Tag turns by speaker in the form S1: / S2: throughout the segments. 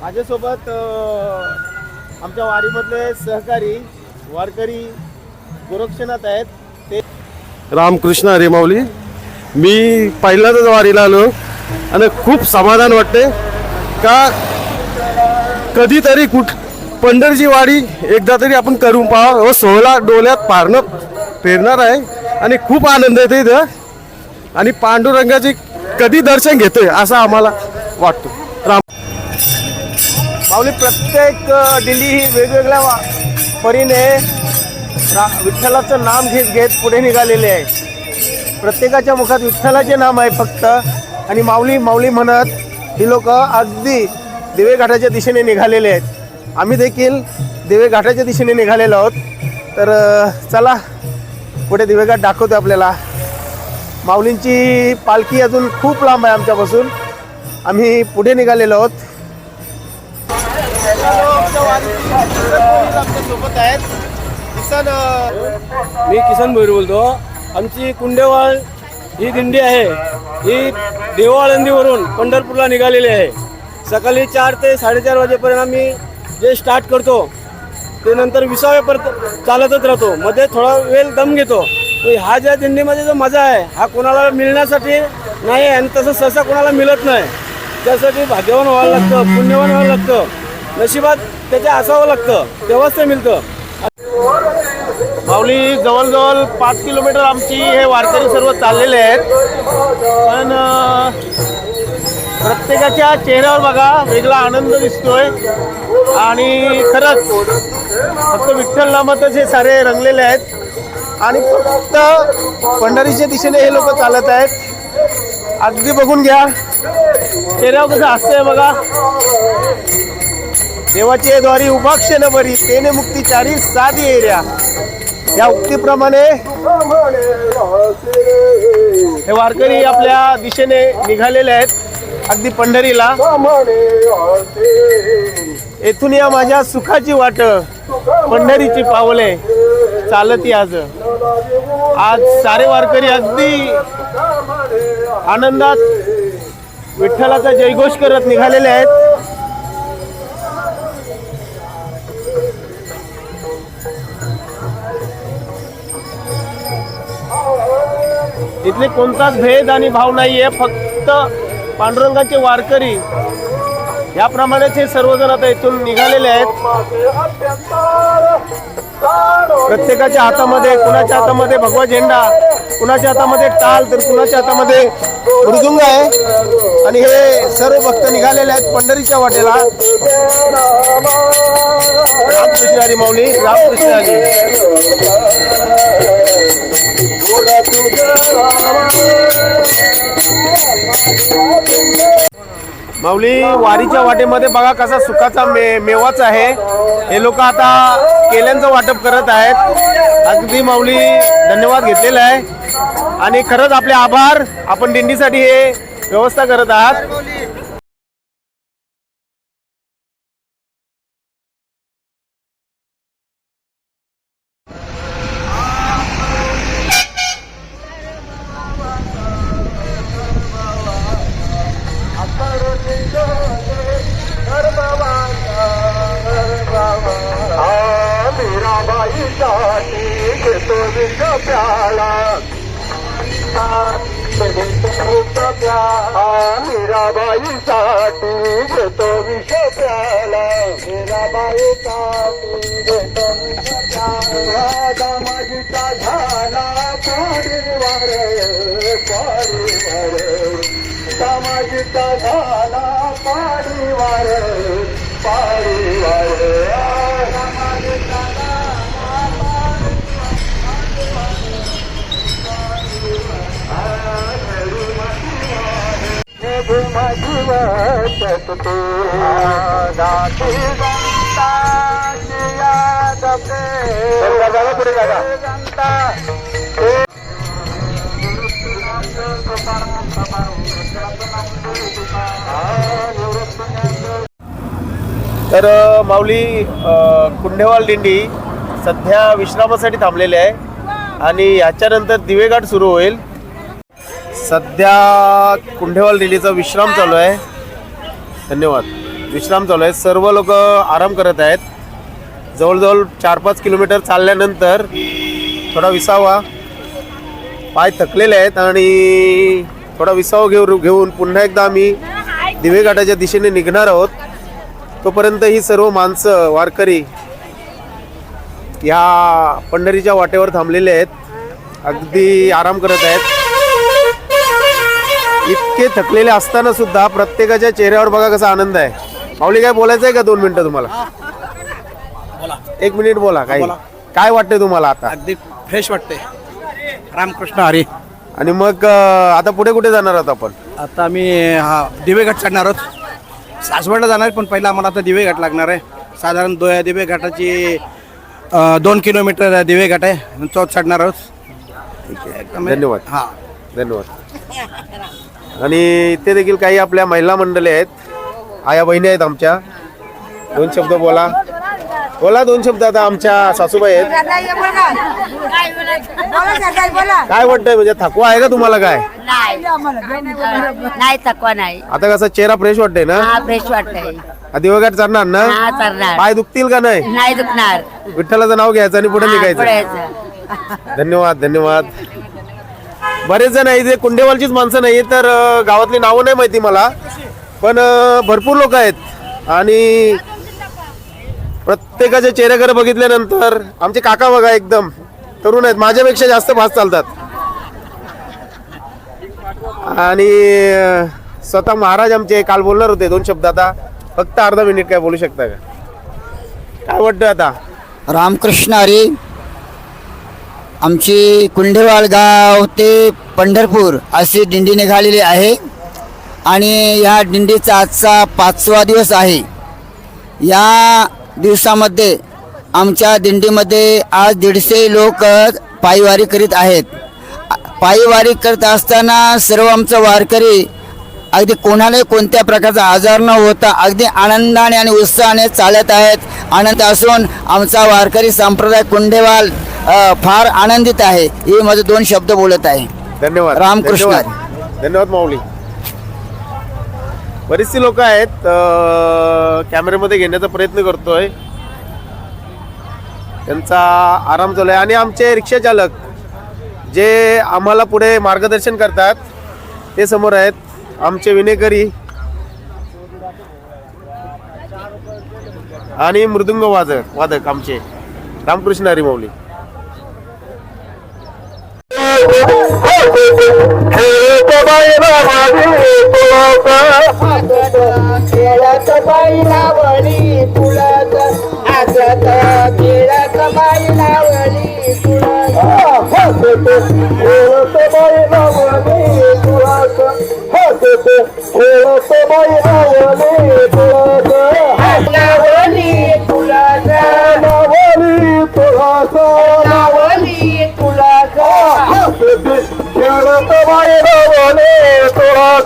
S1: माझ्यासोबत आमच्या वारीमधले सहकारी वारकरी गोरक्षनाथ आहेत. ते
S2: रामकृष्ण हरिमाऊली. मी पहिल्यांदाच वारीला आलो आणि खूप समाधान वाटते का कधीतरी कुठ पंढरची वाडी एकदा तरी आपण करून पाहा व सोहळा डोल्यात पारणं फिरणार आहे आणि खूप आनंद येते इथं. आणि पांडुरंगाचे कधी दर्शन घेतोय असं आम्हाला वाटतो. राम
S1: माऊली प्रत्येक दिल्ली ही वेगवेगळ्या परीने रा- विठ्ठलाचं नाम घेत घेत पुढे निघालेले आहे. प्रत्येकाच्या मुखात विठ्ठलाचे नाम आहे फक्त. आणि माऊली माऊली म्हणत ही लोक अगदी दिवेघाटाच्या दिशेने निघालेले आहेत. आम्ही देखील दिवे घाटाच्या दिशेने निघालेलो आहोत. तर चला पुढे दिवेघाट दाखवतो आपल्याला. माऊलींची पालखी अजून खूप लांब आहे आमच्यापासून. आम्ही पुढे निघालेलो आहोत. सोबत आहेत किसन
S3: मी किसन भोईर बोलतो. आमची कुंडेवाळ ही दिंडी आहे. ही देवाळंदीवरून पंढरपूरला निघालेली आहे. सकाळी चार ते साडेचार वाजेपर्यंत आम्ही जे स्टार्ट करतो ते नंतर विसाव्यापर्यंत चालतच राहतो. मध्ये थोडा वेळ दम घेतो. हा ह्या ज्या दिंडीमध्ये जो मजा आहे हा कोणाला मिळण्यासाठी नाही आणि तसं सहसा कोणाला मिळत नाही. त्यासाठी भाग्यवान व्हावं लागतं पुण्यवान व्हावं लागतं. नशिबात त्याच्या असावं लागतं. तेव्हाच ते मिळतं.
S1: माऊली जवळजवळ पाच किलोमीटर आमची हे वारकरी सर्व चाललेले आहेत. पण प्रत्येकाच्या चेहऱ्यावर बघा वेगळा आनंद दिसतोय. आणि खरंच फक्त विठ्ठल नामातच हे सारे रंगलेले आहेत. आणि फक्त पंढरीच्या दिशेने हे लोक चालत आहेत. अगदी बघून घ्या. चेहऱ्यावर कसं हसतंय बघा. देवाचे द्वारी उपाक्षण बरी तेने मुक्ती चारी साधी एरिया. या उक्तीप्रमाणे हे वारकरी आपल्या दिशेने निघालेले आहेत. अगदी पंढरीला. येथून या माझ्या सुखाची वाट पंढरीची पावले. चालती आज. आज सारे वारकरी अगदी आनंदात विठ्ठलाचा जयघोष करत निघालेले आहेत. इथले कोणताच भेद आणि भाव नाहीये फक्त पांडुरंगाचे वारकरी याप्रमाणेच हे सर्वजण आता इथून निघालेले आहेत. प्रत्येकाच्या हातामध्ये कुणाच्या हातामध्ये भगवा झेंडा कुणाच्या हातामध्ये टाल तर कुणाच्या हातामध्ये मृदुंग आहे. आणि हे सर्व भक्त निघालेले आहेत पंढरीच्या वाटेला. रामकृष्ण हरी माऊली रामकृष्ण हरी. माऊली वारीच्या वाटेमध्ये बघा कसा सुखाचा मे मेवाच आहे. हे लोक आता केल्यांचं वाटप करत आहेत. अगदी माऊली धन्यवाद घेतलेला आहे. आणि खरंच आपले आभार. आपण दिंडीसाठी हे व्यवस्था करत आहात.
S4: मीराबाईसाठी घेतो विष प्याला मीराबाई साठी घेतो विष प्याला दामाजीचा झाला परिवार परिवार. दामाजीचा झाला परिवार परिवार. ते दाती जनता याद पुढे जनता.
S1: तर माऊली कुंडेवाल दिंडी सध्या विश्रामासाठी थांबलेले आहे आणि याच्यानंतर दिवेघाट सुरू होईल. सध्या कुंढेवाल दिल्लीचा विश्राम चालू आहे. धन्यवाद. विश्राम चालू आहे. सर्व लोक आराम करत आहेत. जवळजवळ चार पाच किलोमीटर चालल्यानंतर थोडा विसावा पाय थकलेले आहेत आणि थोडा विसावा घेऊ घेऊन पुन्हा एकदा आम्ही दिवेघाटाच्या दिशेने निघणार आहोत. तोपर्यंत ही सर्व माणसं वारकरी या पंढरीच्या वाटेवर थांबलेले आहेत. अगदी आराम करत आहेत. इतके थकलेले असताना सुद्धा प्रत्येकाच्या चेहऱ्यावर बघा कसा आनंद आहे. माऊली काय बोलायचं आहे का दोन मिनिटं तुम्हाला? एक मिनिट बोला काय काय वाटतंय तुम्हाला आता?
S5: अगदी फ्रेश वाटते रामकृष्ण हरी.
S1: आणि मग आता पुढे कुठे जाणार आहोत आपण?
S5: आता आम्ही हा दिवेघाट चढणार आहोत. सासवडला जाणार पण पहिला आम्हाला आता दिवेघाट लागणार आहे. साधारण दो दिवेघाटाची दोन किलोमीटर दिवेघाट आहे. तो चढणार आहोत.
S1: धन्यवाद.
S5: हा.
S1: धन्यवाद. आणि इथे देखील काही आपल्या महिला मंडळी आहेत. आया बहिणी आहेत आमच्या. दोन शब्द बोला. बोला दोन शब्द आता आमच्या सासूबाई आहेत. काय वाटतंय म्हणजे थकवा आहे का तुम्हाला काय?
S6: नाही थकवा नाही.
S1: आता कसा चेहरा फ्रेश वाटतंय ना?
S6: फ्रेश वाटतंय.
S1: हा दिवसघाट चालणार ना? पाय दुखतील का नाही?
S6: दुखणार.
S1: विठ्ठलाचं नाव घ्यायचं आणि पुढे निघायचं. धन्यवाद धन्यवाद. बरेच जण आहेत जे कुंडेवालचीच माणसं नाही तर गावातली नावं नाही माहिती मला. पण भरपूर लोक आहेत. आणि प्रत्येकाच्या चेहऱ्याकडे बघितल्यानंतर आमचे काका बघा एकदम तरुण आहेत. माझ्यापेक्षा जास्त भास चालतात. आणि स्वतः महाराज आमचे काल बोलणार होते दोन शब्द आता. फक्त अर्धा मिनिट काय बोलू शकता का? काय वाटतं आता?
S7: रामकृष्ण हरी. आमची कुंडेवाळ गाव ते पंढरपूर अशी दिंडी निघालेली आहे. आणि या दिंडीचा आजचा पाचवा दिवस आहे. या दिवसामध्ये आमच्या दिंडीमध्ये आज दीडशे लोक पायवारी करीत आहेत. पायवारी करत असताना सर्व आमचं वारकरी अगदी कोणालाही कोणत्या प्रकारचा आजार न होता अगदी आनंदाने आणि उत्साहाने चालत आहेत. आनंद असून आमचा वारकरी संप्रदाय कुंडेवाल अ, फार आनंदित आहे. हे माझे दोन शब्द बोलत आहे.
S1: धन्यवाद.
S7: रामकृष्ण.
S1: धन्यवाद. धन्यवाद माऊली. बरीचशी लोक आहेत अं, कॅमेऱ्यामध्ये घेण्याचा प्रयत्न करतोय. त्यांचा आराम चालू आहे आणि आमचे रिक्षा चालक जे आम्हाला पुढे मार्गदर्शन करतात ते समोर आहेत. आमचे विनेकरी आणि मृदुंग वादक वादक आमचे. रामकृष्ण हरी माऊली.
S4: खेळत बैलावरी तुळस हसत खेळत बैलावरी तुळस हसत खेळत बैलावरी तुळस हसत खेळत बैलावरी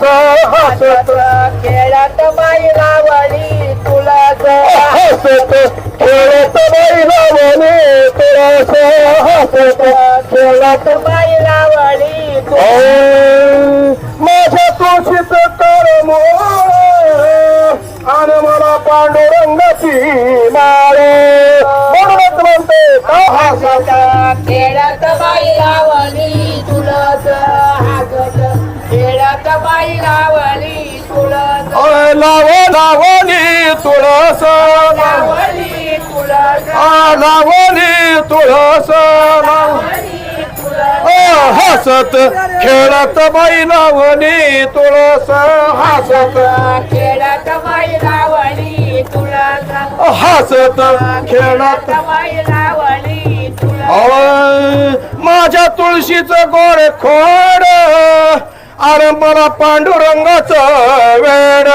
S4: तुळस हसत. खेळत बैलावरी तुळस हसत. खेळत बैलावरी तुळस हसत खेळत बैलावरी माझ्या तुळशीच कर आणि मला पांडुरंगाची माळ. म्हणूनच म्हणते हसत? खेळत बैलावरी तुळस. लाव लावणी तुळस. लावणी तुळस. लावणी तुळस. हसत खेळत बैलावणी तुळस. हसत खेळत बैलावणी तुळस. हसत खेळत. बैलावणी तुळस. माझ्या तुळशीचं गोड खोड. अरे मला पांडुरंगाच वेड.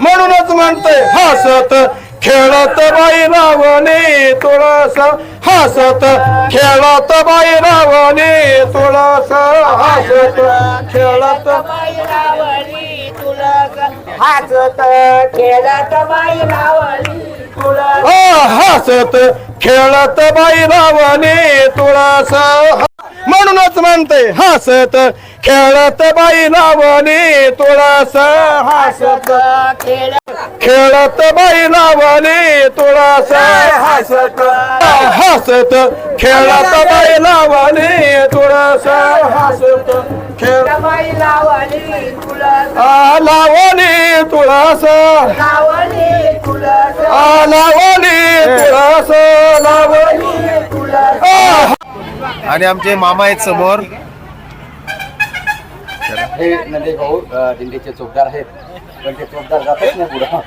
S4: म्हणूनच म्हणते हसत खेळत बाई लावणी तुळस. हसत खेळत बाई लावणी तुळस. हसत खेळत हसत खेळत बाई लावणी हसत खेळत बाई लावणी तुळस. म्हणूनच म्हणते हसत खेळत बाई लावणी तुळस हसत खेळत बाई लावणी तुळस हसत हसत खेळत बाई लावणी तुळस हसत खेळ आ, लावणी तुळस आ, लावणी तुळस लावणी आ,
S1: आणि आमचे मामा आहेत समोर.
S5: हे भाऊ आहेत. पण ते चोपदार जातच नाही पुढं.